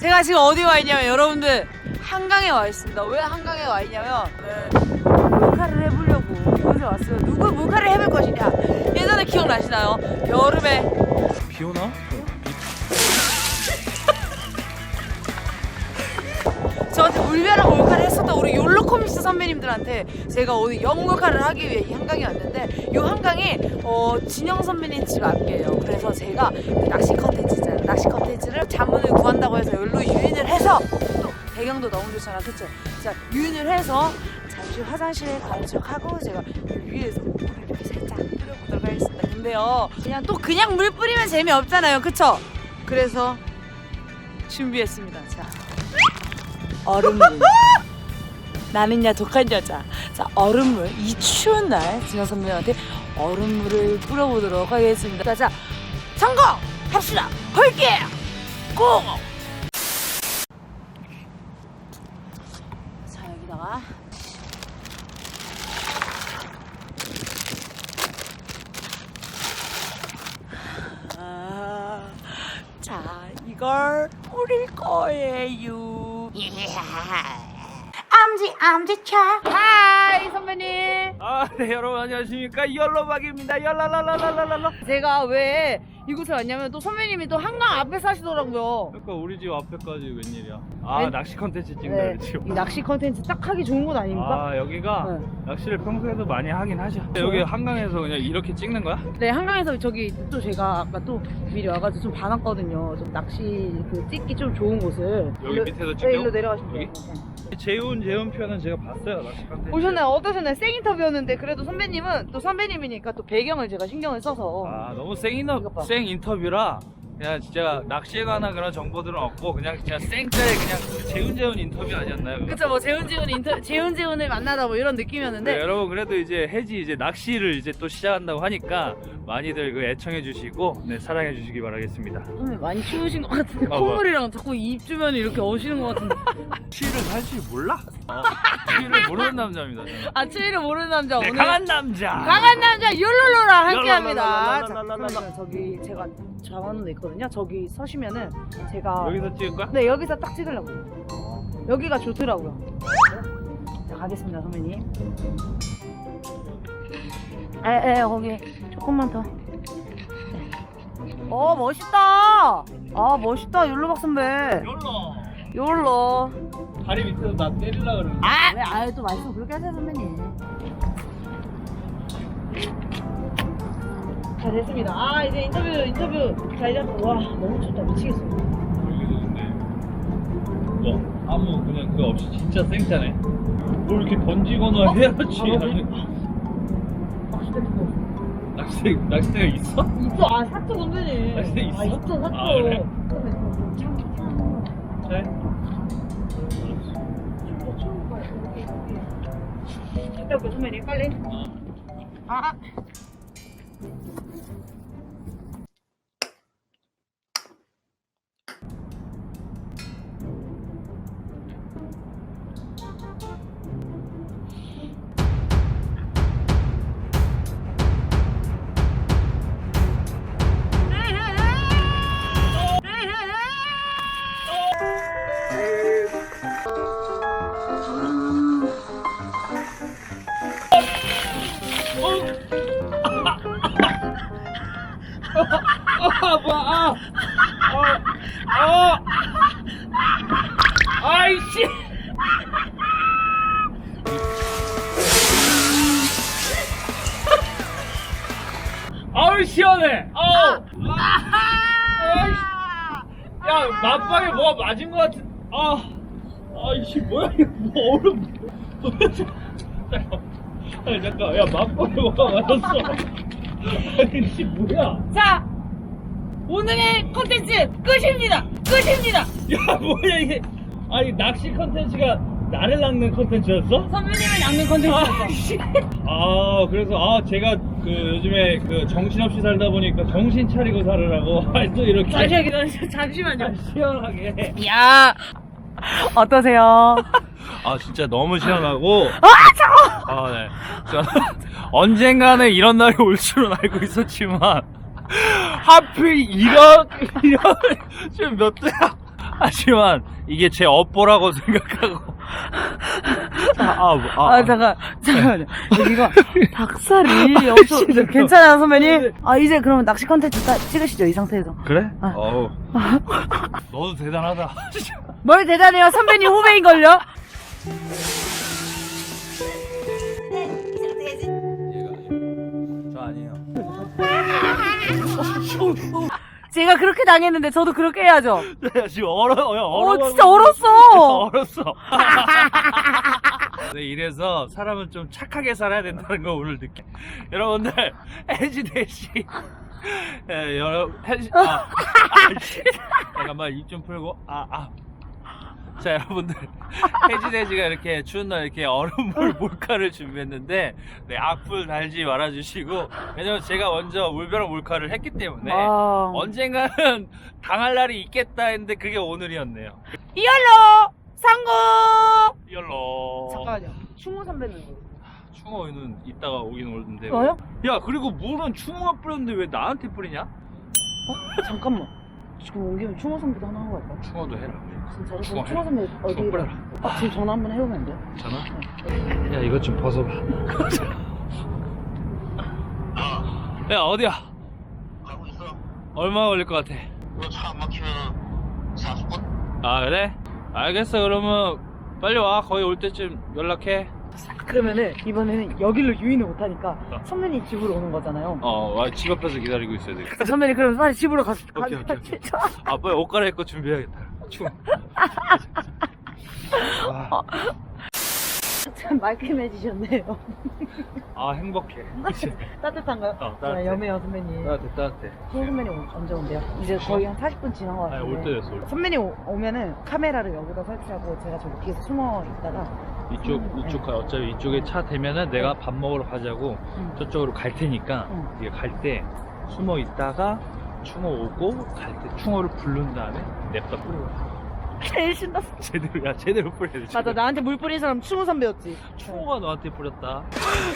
제가 지금 어디 와 있냐면 여러분들 한강에 와 있습니다. 왜 한강에 와 있냐면 몰카를 해보려고 이곳에 왔어요. 누구 몰카를 해볼 것이냐? 예전에 기억나시나요? 여름에 비 오나? 저한테 물벼락 몰카를 했었던 우리 욜로코믹스 선배님들한테 제가 오늘 영몰카를 하기 위해 이 한강에 왔는데 이 한강이 어, 진영 선배님 집 앞이에요. 그래서 제가 그 낚시 컨텐츠. 낚시 컨텐츠를 자문을 구한다고 해서 여기로 유인을 해서 또 배경도 너무 좋잖아. 그쵸? 자, 유인을 해서 잠시 화장실에 척하고 제가 이 위에서 물을 이렇게 살짝 뿌려보도록 하겠습니다. 근데요, 그냥 또 그냥 물 뿌리면 재미없잖아요. 그쵸? 그래서 준비했습니다. 자. 얼음물. 나는 야 독한 여자. 자, 얼음물. 이 추운 날, 진영 선배한테 얼음물을 뿌려보도록 하겠습니다. 자, 자, 성공! 합시다! 걸게요! 고! 자, 여기다가. 아, 자, 이걸 뿌릴 거예요. 암지 암지차. 하이 선배님. 아, 네, 여러분 안녕하십니까? 열로박입니다. 열라라라라라라. 제가 왜 이곳에 왔냐면 또 선배님이 또 한강 앞에 사시더라고요. 그러니까 우리 집 앞에까지 웬일이야? 아, 웬- 낚시 컨텐츠 찍는다 네, 그랬지. 이 낚시 컨텐츠 딱 하기 좋은 곳 아닙니까? 아, 여기가 네. 낚시를 평소에도 많이 하긴 하죠. 여기 한강에서 그냥 이렇게 찍는 거야? 네, 한강에서 저기 또 제가 아까 또 미리 와가지고 좀 봐놨거든요. 좀 낚시 그 찍기 좀 좋은 곳을. 여기 일로- 밑에서 네, 찍죠? 일로 내려가시면 돼요. 네. 재훈, 재훈 편은 제가 봤어요, 낚시 컨텐츠. 오셨나요? 어떠셨나요? 생 인터뷰였는데 그래도 선배님은 또 선배님이니까 또 배경을 제가 신경을 써서 아, 너무 생, 인터, 이거 봐. 생 인터뷰라 그냥 진짜 낚시에 관한 그런 정보들은 없고 그냥 그냥 생짜의 그냥 재훈, 재훈 인터뷰 아니었나요? 그쵸 뭐 재훈 재훈 인터 재훈 재훈을 만나다 뭐 이런 느낌이었는데 네, 여러분 그래도 이제 해지 이제 낚시를 이제 또 시작한다고 하니까 많이들 그 애청해 주시고 네, 사랑해 주시기 바라겠습니다. 선배 많이 추우신 것 같은데 아, 콧물이랑 자꾸 입 주변이 이렇게 어시는 것 같은데 추위를 사실 몰라? 어, 추위를 모르는 남자입니다. 저는. 아 추위를 모르는 남자 네, 오늘 강한 남자. 강한 남자 율로로랑 함께합니다. 자, 랄랄랄랄랄랄랄랄라. 그러면 저기 제가 데 있거든요. 저기 서시면은 제가 여기서 찍을 거야? 네 여기서 딱 찍으려고. 여기가 좋더라고요. 자 가겠습니다 선배님. 에에 거기 조금만 더. 네. 어 멋있다. 아 멋있다 율로박 선배. 열로. 율로. 다리 밑에서 나 때리려 그러는. 아! 왜 아유 또 말씀 그렇게 하세요 선배님 자 됐습니다 아 이제 인터뷰 인터뷰 자 이제 와 너무 좋다 미치겠어 뭐 아무 그냥 그 없이 진짜 생짜네. 뭘 이렇게 던지거나 해야지. 아, 두고 낚싯대 낚싯대 있어? 있어 아 사투 건드네 아, 근데 있어? 아 있어 사투 아, 그래? 네. 일단 보시면 빨리 아 아 뭐야 아. 아. 아. 아이씨. 아우 시원해. 아우. 아이씨. 야 맞방에 뭐가 맞은 것 같은. 아. 아이씨 뭐야 이거 뭐 얼음. 아니 잠깐 야 맞방에 뭐가 맞았어. 아니 씨 뭐야. 자 오늘의 컨텐츠 끝입니다. 끝입니다. 야 뭐야 이게? 아니 낚시 컨텐츠가 나를 낚는 컨텐츠였어? 선배님을 낚는 컨텐츠였어. 아 씨. 아 그래서 아 제가 그 요즘에 그 정신없이 살다 보니까 정신 차리고 살으라고. 아, 또 이렇게. 잠시만 기다려주세요 잠시만요. 시원하게. 야 어떠세요? 아 진짜 너무 시원하고 아 차워! 아네 언젠가는 이런 날이 올 줄은 알고 있었지만 하필 이런 이런 지금 몇 대야 하지만 이게 제 업보라고 생각하고 아, 아, 뭐, 아, 아, 잠깐, 잠깐만요. 여기가 닭살이 엄청 괜찮아요, 선배님? 아, 이제 그러면 낚시 컨텐츠 따- 찍으시죠, 이 상태에서. 그래? 아. 어우 너도 대단하다 뭘 대단해요, 선배님 후배인걸요? 제가 그렇게 당했는데 저도 그렇게 해야죠. 야 지금 얼어 야, 얼어. 어, 진짜 얼었어. 얼었어. 네, 이래서 사람은 좀 착하게 살아야 된다는 거 오늘 느껴 여러분들 해지대시 예, 여러 해지 아, 아, 씨. 잠깐만 입 좀 풀고. 아 아 자 여러분들 해지돼지가 이렇게 추운 날 이렇게 얼음물 몰카를 준비했는데 네 악플 달지 말아주시고 왜냐면 제가 먼저 물벼락 몰카를 했기 때문에 아. 언젠가는 당할 날이 있겠다 했는데 그게 오늘이었네요 이얼로 상구. 열로 잠깐만요. 충무 선배는 충어는 이따가 오긴 오는데 뭐요? 야 그리고 물은 충어가 뿌렸는데 왜 나한테 뿌리냐? 어? 잠깐만. 지금 온 김에 충무 선배도 하나 하고 갈까? 충어도 해라 진짜로? 그럼 충무 선배 어디? 뿌려라 아, 지금 전화 한번 해보면 안 돼요? 전화? 야 이것 좀 벗어봐 야 어디야? 가고 있어. 얼마 걸릴 것 같아? 이거 차 안 막히면 40분? 아 그래? 알겠어 그러면 빨리 와 거의 올 때쯤 연락해 그러면은 이번에는 여기로 유인을 못하니까 어. 선배님 집으로 오는 거잖아요. 어집 앞에서 기다리고 있어야 돼 선배님 그럼 빨리 집으로 가서 오케이, 오케이, 오케이. 아 빨리 옷 갈아입고 준비해야겠다 추워 아, 참 말끔해지셨네요. 아 행복해? 따뜻한가요? 어, 따뜻해. 아, 여매요 선배님. 따뜻해 따뜻해 송 선배님 오- 언제 온대요? 이제 거의 한 40분 지난 것 아니 같은데. 올때 됐어 올 때. 선배님 오- 오면은 카메라를 여기다 설치하고 제가 저기 뒤에서 숨어 있다가 이쪽 음, 이쪽 가 어차피 이쪽에 차 대면은 내가 밥 먹으러 가자고 음. 저쪽으로 갈 테니까 응. 네가 갈때 숨어 있다가 충어 오고 갈 때 충어를 부른 다음에 냅다 뿌려 제일 신났어. 제대로 야 제대로 뿌려야 돼 맞아 제대로. 나한테 물 뿌린 사람 충우 선배였지. 충어가 너한테 뿌렸다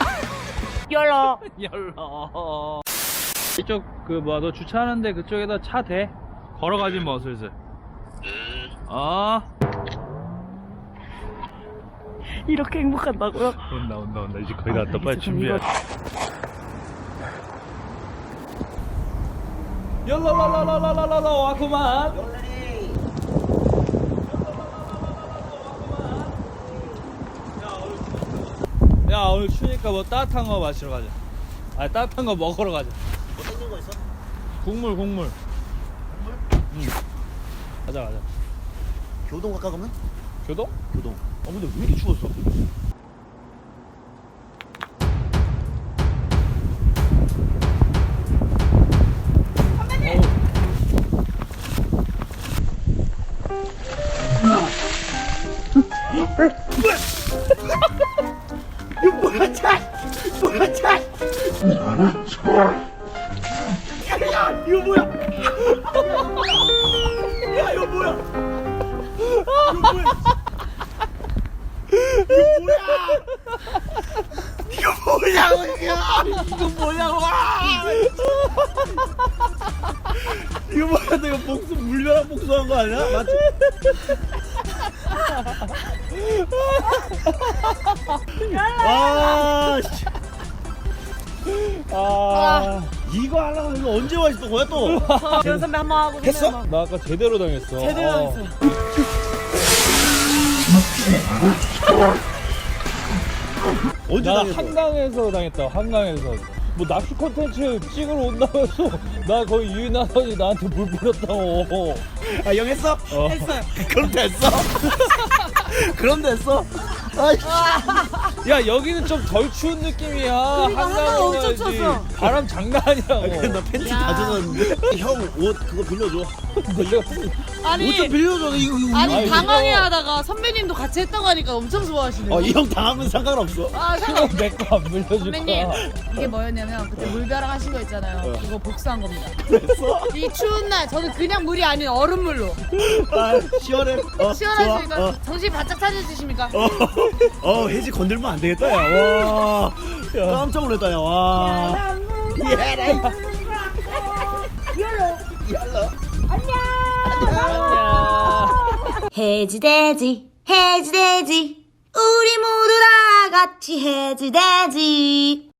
열어. 열라 이쪽 그 뭐야 너 주차하는데 그쪽에다 차 대 걸어가지 뭐 슬슬 아 이렇게 행복한다고요? 온다 온다 온다 이제 거의 다 왔다 아, 빨리 준비해 좀 열라라라라라라라 왔구만 야 오늘 추우니까 뭐 따뜻한 거 마시러 가자 아 따뜻한 거 먹으러 가자 뭐 땡긴 거 있어? 국물 국물 응 가자 가자 교동 갈까 그러면? 교동? 교동. 어 근데 왜 이렇게 추웠어? 이거 뭐야 차! 뭐야 차! 야 이거 뭐야? 야 이거 뭐냐고 이거 이거 뭐냐고 이거 뭐야 내가 복수 물벼락 복수한 거 아니야? 맞지? 아, 씨. 아, 이거 하려고 이거 언제 와 있었던 거야 또? 재현 선배 한 번 하고 했어? 한 번. 나 아까 제대로 당했어 제대로 어. 했어요. 언제 나 당했어? 한강에서 당했다 한강에서 뭐 낚시 콘텐츠 찍으러 온다고 해서 나 거기 유인하더니 나한테 물 뿌렸다고 아, 형 했어? 어. 했어요. 그럼 됐어? 그럼 됐어? 아이씨. 야 여기는 좀 덜 추운 느낌이야 그러니까 한강 엄청. 추웠어. 바람 장난 아니라고 그래, 나 팬티 야. 다 젖었는데 형 옷 그거 빌려줘 아니 빌려줘 이거 이거 아니 당황해 하다가 선배님도 같이 했다고 하니까 엄청 좋아하시네요. 어, 이 형 당하면 상관없어 아 상관. 내거 안 물려줄 선배님 거야 이게 뭐였냐면 그때 물벼락 하신 거 있잖아요 그거 복수한 겁니다 됐어? 이 추운 날 저는 그냥 물이 아닌 얼음물로 아 시원해 어, 시원하시니까 좋아. 어. 정신 바짝 차려주십니까? 어, 어, 해지 건들면 안 되겠다, 야. 와. 깜짝 놀랐다, 야. 와. 야라. 얄러. 안녕 해지돼지 해지돼지. 우리 모두 다 같이 해지돼지